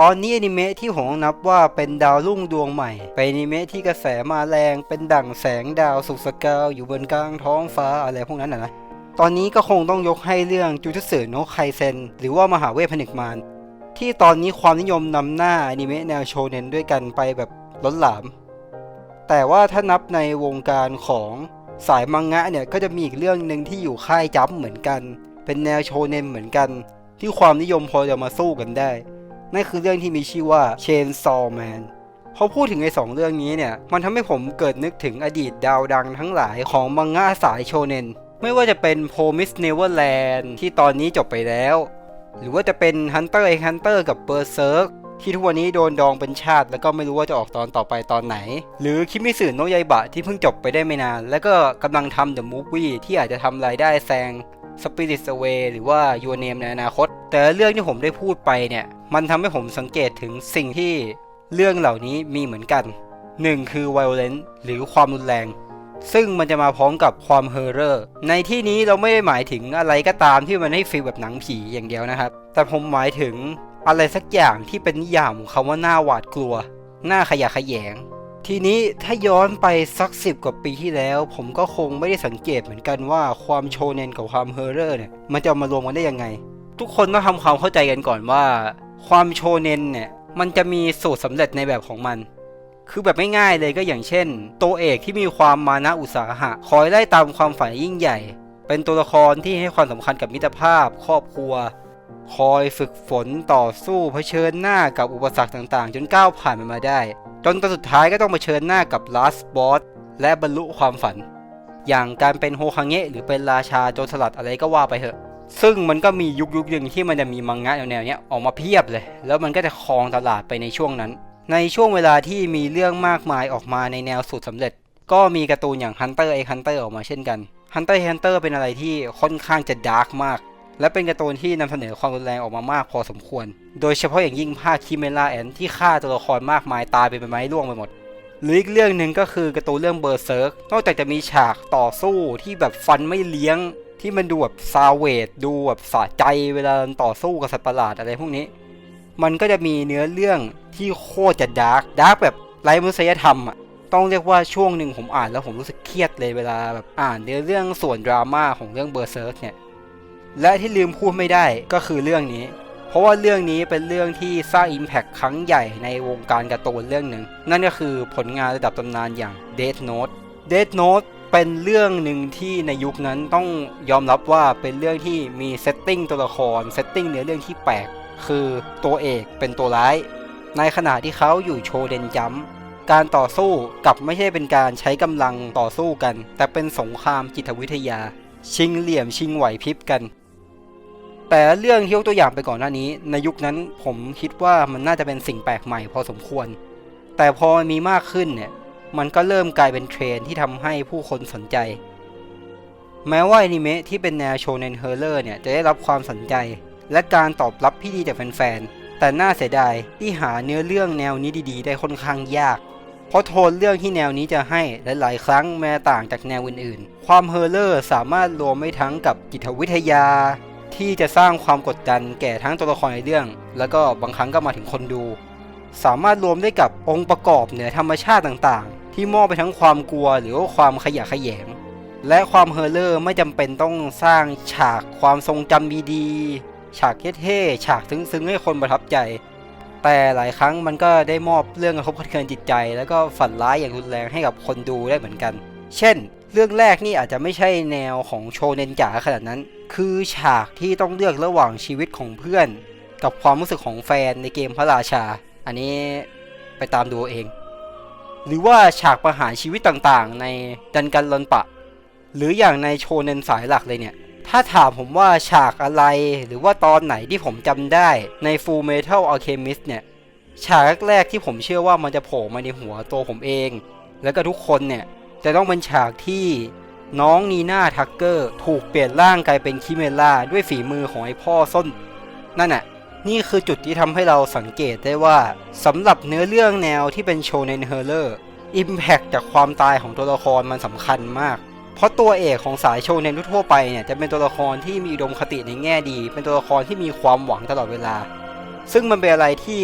ตอนนี้อนิเมะที่ผมนับว่าเป็นดาวรุ่งดวงใหม่ เป็นอนิเมะที่กระแสมาแรงเป็นดั่งแสงดาวสุกสกาวอยู่บนกลางท้องฟ้าอะไรพวกนั้นนะตอนนี้ก็คงต้องยกให้เรื่องจูจุสึโนะไคเซนหรือว่ามหาเวทผนึกมารที่ตอนนี้ความนิยมนำหน้าอนิเมะแนวโชเนนด้วยกันไปแบบล้นหลาม แต่ว่าถ้านับในวงการของสายมังงะเนี่ยก็จะมีอีกเรื่องหนึ่งที่อยู่ค่ายจัมป์เหมือนกัน เป็นแนวโชเนนเหมือนกัน ที่ความนิยมพอจะมาสู้กันได้ นั่นคือเรื่องที่มีชื่อว่า Chainsaw Man พอพูดถึงไอ้สองเรื่องนี้เนี่ย มันทำให้ผมเกิดนึกถึงอดีตดาวดังทั้งหลายของมังงะสายโชเนน ไม่ว่าจะเป็น Promise Neverland ที่ตอนนี้จบไปแล้ว หรือว่าจะเป็น Hunter x Hunter กับ Berserk ที่ทุกวันนี้โดนดองเป็นชาติ แล้วก็ไม่รู้ว่าจะออกตอนต่อไปตอนไหน หรือคิมิสึโนยายบะที่เพิ่งจบไปได้ไม่นาน แล้วก็กำลังทำ The Movie ที่อาจจะทำรายได้แซง Spirit Away หรือว่า Your Name ในอนาคต แต่เรื่องที่ผมได้พูดไปเนี่ย มันทำให้ผมสังเกตถึงสิ่งที่เรื่องเหล่านี้มีเหมือนกัน 1 คือ violence หรือความรุนแรง ซึ่งมันจะมาพร้อมกับความเฮอร์เรอร์ ในที่นี้เราไม่ได้หมายถึงอะไรก็ตามที่มันให้ฟีลแบบหนังผีอย่างเดียวนะครับ แต่ผมหมายถึงอะไรสักอย่างที่เป็นนิยามของคำว่าหน้าหวาดกลัว หน้าขยะแขยง ทีนี้ถ้าย้อนไปสักสิบกว่าปีที่แล้ว ผมก็คงไม่ได้สังเกตเหมือนกันว่าความโชเนนกับความเฮอร์เรอร์เนี่ยมันจะมารวมกันได้ยังไง ทุกคนต้องทำความเข้าใจกันก่อนว่า ความโชเนนเนี่ยมันจะมีสูตรสำเร็จในแบบของมัน คือแบบไม่ง่ายเลยก็อย่างเช่น ตัวเอกที่มีความมานะอุตสาหะ คอยไล่ตามความฝันยิ่งใหญ่ เป็นตัวละครที่ให้ความสำคัญกับมิตรภาพ ครอบครัว คอยฝึกฝนต่อสู้เผชิญหน้ากับอุปสรรคต่างๆ จนก้าวผ่านมันมาได้ จนตอนสุดท้ายก็ต้องมาเชิญหน้ากับ last boss และบรรลุความฝัน อย่างการเป็นโฮคังเงะหรือเป็นราชาโจรสลัดอะไรก็ว่าไปเถอะ ซึ่งมันก็มียุคยุคหนึ่งที่มันจะมีมังงะแนวๆเนี้ยออกมาเพียบเลย แล้วมันก็จะครองตลาดไปในช่วงนั้น ในช่วงเวลาที่มีเรื่องมากมายออกมาในแนวสูตรสำเร็จ ก็มีการ์ตูนอย่าง Hunter x Hunter ออกมาเช่นกัน Hunter x Hunter เป็นอะไรที่ค่อนข้างจะดาร์กมาก และเป็นการ์ตูนที่นำเสนอความรุนแรงออกมามากพอสมควร โดยเฉพาะอย่างยิ่งภาคคิเมล่าแอนที่ฆ่าตัวละครมากมายตายไปเป็นไม้ร่วงไปหมด หรืออีกเรื่องหนึ่งก็คือการ์ตูนเรื่องเบอร์เซิร์กนอกจากจะมีฉากต่อสู้ที่แบบฟันไม่เลี้ยง ที่มันดูแบบซาเวดดูแบบสะใจเวลาต่อสู้กับสัตว์ประหลาดอะไรพวกนี้ มันก็จะมีเนื้อเรื่องที่โคตรจะดาร์กดาร์กแบบไร้มนุษยธรรมอะต้องเรียกว่าช่วงหนึ่งผมอ่านแล้วผมรู้สึกเครียดเลยเวลาแบบอ่านเนื้อเรื่องส่วนดราม่าของเรื่องเบอร์เซิร์กเนี่ย และที่ลืมพูดไม่ได้ก็คือเรื่องนี้ เพราะว่าเรื่องนี้เป็นเรื่องที่สร้าง Impact ครั้งใหญ่ในวงการการ์ตูนเรื่องหนึ่ง นั่นก็คือผลงานระดับตำนานอย่าง Death Note Death Note เป็นเรื่องหนึ่งที่ในยุคนั้นต้องยอมรับว่าเป็นเรื่องที่มีเซตติ้งตัวละครเซตติ้งเนื้อเรื่องที่แปลกคือตัวเอกเป็นตัวร้าย ในขณะที่เขาอยู่โชเดนจัมการต่อสู้กับไม่ใช่เป็นการใช้กำลังต่อสู้กัน แต่เป็นสงครามจิตวิทยา ชิงเหลี่ยมชิงไหวพริบกัน แต่เรื่องที่ยกตัวอย่างไปก่อนหน้านี้ ในยุคนั้นผมคิดว่ามันน่าจะเป็นสิ่งแปลกใหม่พอสมควร แต่พอมันมีมากขึ้นเนี่ยมันก็เริ่มกลายเป็นเทรนที่ทำให้ผู้คนสนใจ แม้ว่าอนิเมะที่เป็นแนวโชเนนเฮอร์เลอร์เนี่ยจะได้รับความสนใจ และการตอบรับที่ดีจากแฟนๆ แต่น่าเสียดายที่หาเนื้อเรื่องแนวนี้ดีๆ ได้ค่อนข้างยาก เพราะโทนเรื่องที่แนวนี้จะให้หลายๆ ครั้งแม้ต่างจากแนวอื่นๆ ความเฮอร์เลอร์สามารถรวมไม่ทั้งกับจิตวิทยา ที่จะสร้างความกดดันแก่ทั้งตัวละครในเรื่อง แล้วก็บางครั้งก็มาถึงคนดู สามารถรวมได้กับองค์ประกอบเหนือธรรมชาติต่างๆ ที่มอบไปทั้งความกลัวหรือว่าความขยะแขยง และความเฮอร์เลอร์ไม่จำเป็นต้องสร้างฉากความทรงจำดีๆฉากเท่ๆฉากซึ้งๆให้คนประทับใจ แต่หลายครั้งมันก็ได้มอบเรื่องกระทบกระเทือนจิตใจ แล้วก็ฝันร้ายอย่างรุนแรงให้กับคนดูได้เหมือนกัน เช่น เรื่องแรกนี่อาจจะไม่ใช่แนวของโชเนนจ๋าขนาดนั้น คือฉากที่ต้องเลือกระหว่างชีวิตของเพื่อน กับความรู้สึกของแฟนในเกมพระราชา อันนี้ไปตามดูเอง หรือว่าฉากประหารชีวิตต่างๆ ในดันกันลอนปะ หรืออย่างในโชเนนสายหลักเลยเนี่ย ถ้าถามผมว่าฉากอะไรหรือว่าตอนไหนที่ผมจำได้ใน Full Metal Alchemist เนี่ย ฉากแรกๆที่ผมเชื่อว่ามันจะโผล่มาในหัวตัวผมเอง แล้วก็ทุกคนเนี่ย จะต้องเป็นฉากที่น้องนีน่าทักเกอร์ถูกเปลี่ยนร่างกลายเป็นคิเมล่าด้วยฝีมือของไอพ่อส้น นั่นน่ะ นี่คือจุดที่ทำให้เราสังเกตได้ว่าสำหรับเนื้อเรื่องแนวที่เป็นโชเนนเฮอร์เลอร์อิมแพคจากความตายของตัวละครมันสำคัญมาก เพราะตัวเอกของสายโชเนนทั่วไปเนี่ยจะเป็นตัวละครที่มีอุดมคติในแง่ดี เป็นตัวละครที่มีความหวังตลอดเวลา ซึ่งมันเป็นอะไรที่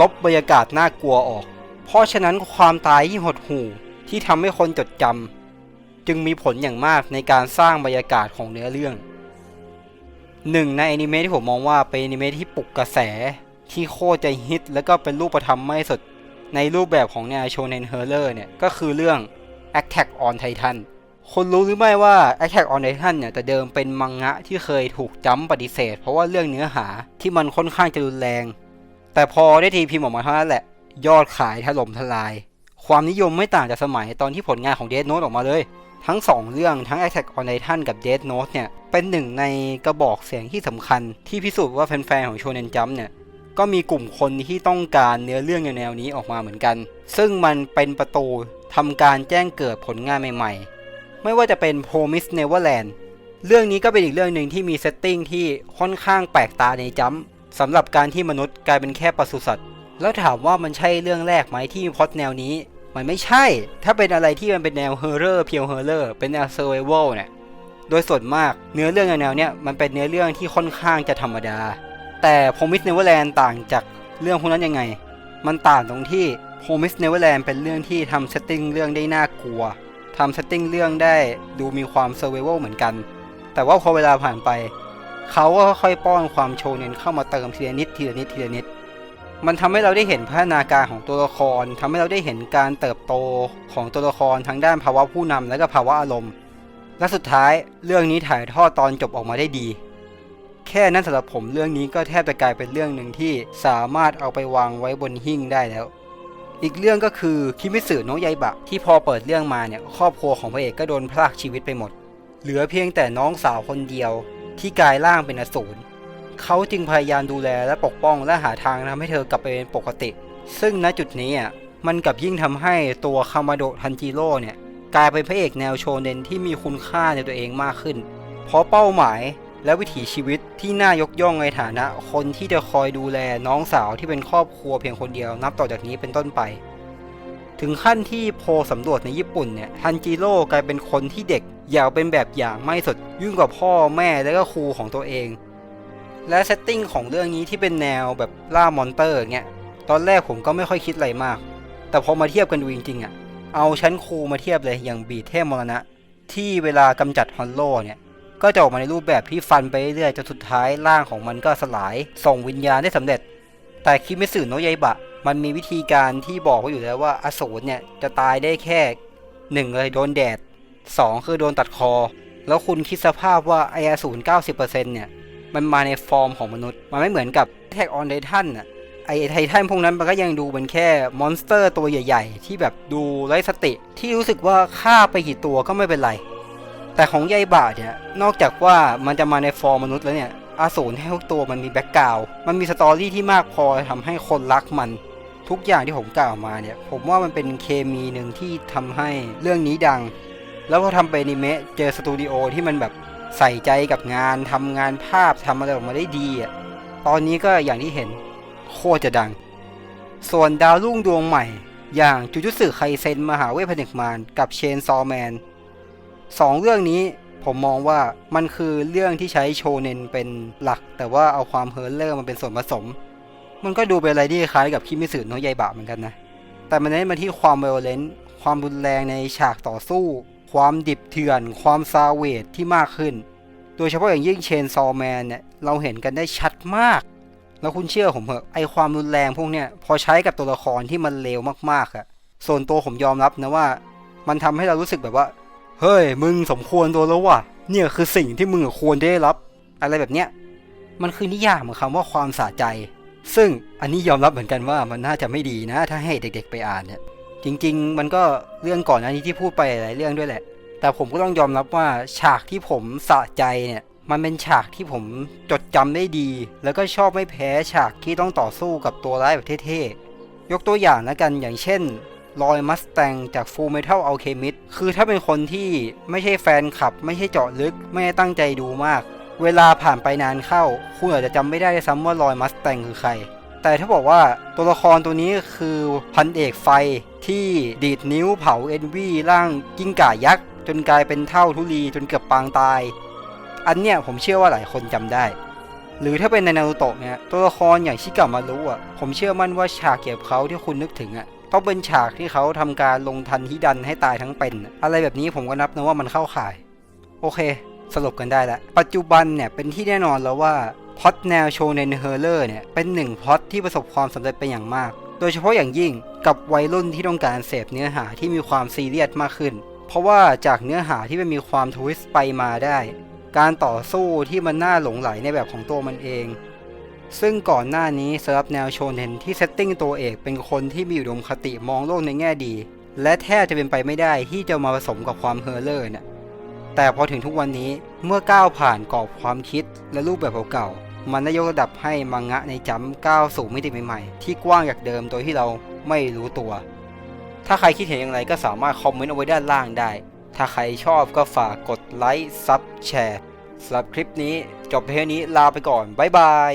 ลบบรรยากาศน่ากลัวออก เพราะฉะนั้นความตายที่หดหู่ ที่ทำให้คนจดจำจึงมีผลอย่างมากในการสร้างบรรยากาศของเนื้อเรื่องหนึ่งในอนิเมะที่ผมมองว่าเป็นอนิเมะที่ปลุกกระแสที่โคตรจะฮิต แล้วก็เป็นรูปธรรมไม่สุดในรูปแบบของแนวโชเนนเฮอร์เลอร์เนี่ยก็คือเรื่อง Attack on Titan คนรู้หรือไม่ว่า Attack on Titan เนี่ยแต่เดิมเป็นมังงะที่เคยถูกจ้ำปฏิเสธ เพราะว่าเรื่องเนื้อหาที่มันค่อนข้างจะรุนแรง แต่พอได้ทีพิมพ์ออกมาเท่านั้นแหละ ยอดขายถล่มทลาย ความนิยมไม่ต่างจากสมัยตอนที่ผลงานของ Death Note ออกมาเลย ทั้ง 2 เรื่องทั้ง Attack on Titan กับ Death Note เนี่ย เป็นหนึ่งในกระบอกเสียงที่สำคัญ ที่พิสูจน์ว่าแฟนๆของ Shonen Jump เนี่ยก็มีกลุ่มคนที่ต้องการเนื้อเรื่องแนวนี้ออกมาเหมือนกัน ซึ่งมันเป็นประตูทำการแจ้งเกิดผลงานใหม่ๆ ไม่ว่าจะเป็น Promise Neverland เรื่องนี้ก็เป็นอีกเรื่องหนึ่งที่มีเซตติ้งที่ค่อนข้างแปลกตาในจัมสำหรับการที่มนุษย์กลายเป็นแค่ปศุสัตว์ แล้วถามว่ามันใช่เรื่องแรกไหมที่มีพ็อตแนวนี้ มันไม่ใช่ ถ้าเป็นอะไรที่มันเป็นแนวเฮอร์เรอร์เพียวเฮอร์เรอร์เป็นแนวเซอร์ไวเวลเนี่ยโดยส่วนมากเนื้อเรื่องแนวเนี้ยมันเป็นเนื้อเรื่องที่ค่อนข้างจะธรรมดา แต่ Promise Neverland ต่างจากเรื่องพวกนั้นยังไง มันต่างตรงที่ Promise Neverland เป็นเรื่องที่ทำเซตติ้งเรื่องได้น่ากลัวทำเซตติ้งเรื่องได้ดูมีความเซอร์ไวเวลเหมือนกัน แต่ว่าพอเวลาผ่านไป เขาก็ค่อยป้อนความโชว์เนนเข้ามาเติมทีละนิดทีละนิดทีละนิด มันทำให้เราได้เห็นพัฒนาการของตัวละครทำให้เราได้เห็นการเติบโตของตัวละครทั้งด้านภาวะผู้นำและก็ภาวะอารมณ์ และสุดท้ายเรื่องนี้ถ่ายทอดตอนจบออกมาได้ดี แค่นั้นสำหรับผมเรื่องนี้ก็แทบจะกลายเป็นเรื่องหนึ่งที่สามารถเอาไปวางไว้บนหิ้งได้แล้ว อีกเรื่องก็คือคิมิสึโนะยายบะ ที่พอเปิดเรื่องมาเนี่ยครอบครัวของพระเอกก็โดนพรากชีวิตไปหมด เหลือเพียงแต่น้องสาวคนเดียวที่กลายร่างเป็นอสูร เขาจึงพยายามดูแลและปกป้องและหาทางทำให้เธอกลับไปเป็นปกติ ซึ่งณจุดนี้อะมันกับยิ่งทำให้ตัวคามาโดะทันจิโร่เนี่ยกลายเป็นพระเอกแนวโชเนนที่มีคุณค่าในตัวเองมากขึ้น เพราะเป้าหมายและวิถีชีวิตที่น่ายกย่องในฐานะ คนที่จะคอยดูแลน้องสาวที่เป็นครอบครัวเพียงคนเดียวนับต่อจากนี้เป็นต้นไป ถึงขั้นที่โพสำรวจในญี่ปุ่นเนี่ยทันจิโร่กลายเป็นคนที่เด็กอยากเป็นแบบอย่างไม่สุดยิ่งกว่าพ่อแม่และก็ครูของตัวเอง และเซตติ้งของเรื่องนี้ที่เป็นแนวแบบล่ามอนเตอร์เงี้ย ตอนแรกผมก็ไม่ค่อยคิดอะไรมาก แต่พอมาเทียบกันดูจริงๆอะ เอาชั้นครูมาเทียบเลยอย่างบีเทพมรณะ ที่เวลากำจัดฮอนโลเนี่ย ก็จะออกมาในรูปแบบที่ฟันไปเรื่อยๆจนสุดท้ายร่างของมันก็สลาย ส่งวิญญาณได้สำเร็จ แต่คิมิสึโนะยายบะ มันมีวิธีการที่บอกไว้อยู่แล้วว่าอสูรเนี่ยจะตายได้แค่หนึ่งเลยโดนแดดสองคือโดนตัดคอ แล้วคุณคิดสภาพว่าไออสูร90%เนี่ย มันมาในฟอร์มของมนุษย์ มันไม่เหมือนกับแท็กออนไททันอะไอไททันพวกนั้นมันก็ยังดูเป็นแค่มอนสเตอร์ตัวใหญ่ ๆ ที่แบบดูไร้สติ ที่รู้สึกว่าฆ่าไปกี่ตัวก็ไม่เป็นไร แต่ของยายบาเนี่ย นอกจากว่ามันจะมาในฟอร์มมนุษย์แล้วเนี่ย อาสูรให้ทุกตัวมันมีแบ็กกราวด์มันมีสตอรี่ที่มากพอทำให้คนรักมัน ทุกอย่างที่ผมกล่าวมาเนี่ย ผมว่ามันเป็นเคมีหนึ่งที่ทำให้เรื่องนี้ดัง แล้วพอทำเป็นอนิเมะเจอสตูดิโอที่มันแบบ ใส่ใจกับงานทำงานภาพทำอะไรออกมาได้ดีอะตอนนี้ก็อย่างที่เห็นโคตรจะดัง ส่วนดาวรุ่งดวงใหม่ อย่างจูจุสึไคเซนมหาเวทผนึกมารกับเชนซอแมนสองเรื่องนี้ผมมองว่ามันคือเรื่องที่ใช้โชเนนเป็นหลัก แต่ว่าเอาความเฮิร์เลอร์มาเป็นส่วนผสม มันก็ดูเป็นอะไรที่คล้ายกับคิมิสึโนะยายบะเหมือนกันนะ แต่มันเน้นมาที่ความเวลเลนความรุนแรงในฉากต่อสู้ ความดิบเถื่อน ความซาเวทที่มากขึ้น โดยเฉพาะอย่างยิ่งเชนซอแมนเนี่ยเราเห็นกันได้ชัดมาก แล้วคุณเชื่อผมเหอะไอความรุนแรงพวกเนี้ยพอใช้กับตัวละครที่มันเลวมากๆอะส่วนตัวผมยอมรับนะว่า มันทำให้เรารู้สึกแบบว่า เฮ้ย มึงสมควรตัวแล้วว่ะเนี่ยคือสิ่งที่มึงควรได้รับ อะไรแบบเนี้ยมันคือนิยามของคำว่าความสะใจ ซึ่งอันนี้ยอมรับเหมือนกันว่ามันน่าจะไม่ดีนะ ถ้าให้เด็กๆไปอ่านเนี่ย จริง ๆ มันก็เรื่องก่อนอันนี้ที่พูดไปหลายเรื่องด้วยแหละ แต่ผมก็ต้องยอมรับว่าฉากที่ผมสะใจเนี่ย มันเป็นฉากที่ผมจดจำได้ดี แล้วก็ชอบไม่แพ้ฉากที่ต้องต่อสู้กับตัวร้ายแบบเท่ๆ ยกตัวอย่างแล้วกันอย่างเช่นรอยมัสแตงจาก Full Metal Alchemist คือถ้าเป็นคนที่ไม่ใช่แฟนคลับ ไม่ใช่เจาะลึก ไม่ได้ตั้งใจดูมาก เวลาผ่านไปนานเข้า คุณอาจจะจำไม่ได้ด้วซ้ำว่ารอยมัสแตงคือใคร แต่ถ้าบอกว่าตัวละครตัวนี้คือพันเอกไฟ ที่ดีดนิ้วเผาเอนวีร่างกิ้งก่ายักษ์ จนกลายเป็นเท่าทุลีจนเกือบปางตาย อันเนี้ยผมเชื่อว่าหลายคนจำได้ หรือถ้าเป็นในนารูโตะเนี่ยตัวละครอย่างชิกามารุอะผมเชื่อมั่นว่าฉากเกี่ยวกับเขาที่คุณนึกถึงอะต้องเป็นฉากที่เขาทำการลงทันฮิดันให้ตายทั้งเป็น อะไรแบบนี้ผมก็นับนะว่ามันเข้าข่าย โอเค สรุปกันได้ล้วปัจจุบันเนี่ยเป็นที่แน่นอนแล้วว่าพ็อตแนวโชเนนเฮอร์เลอร์เนี่ยเป็นหนึ่งพ็อตที่ประสบความสำเร็จเป็นอย่างมาก โดยเฉพาะอย่างยิ่งกับวัยรุ่นที่ต้องการเสพเนื้อหาที่มีความซีเรียสมากขึ้น เพราะว่าจากเนื้อหาที่มันมีความทวิสต์ไปมาได้ การต่อสู้ที่มันน่าหลงไหลในแบบของตัวมันเอง ซึ่งก่อนหน้านี้สำหรับแนวโชเนนที่เซตติ้งตัวเอกเป็นคนที่มีอุดมคติมองโลกในแง่ดี และแทบจะเป็นไปไม่ได้ที่จะมาผสมกับความเฮอร์เลอร์เนี่ยแต่พอถึงทุกวันนี้เมื่อก้าวผ่านกรอบความคิดและรูปแบบเก่าๆ มันได้ยกระดับให้มังงะในจัมก้าวสู่มิติใหม่ๆ ที่กว้างจากเดิมโดยที่เราไม่รู้ตัว ถ้าใครคิดเห็นอย่างไรก็สามารถคอมเมนต์เอาไว้ด้านล่างได้ ถ้าใครชอบก็ฝากกดไลค์ซับแชร์สำหรับคลิปนี้จบเพียงนี้ลาไปก่อนบ๊ายบาย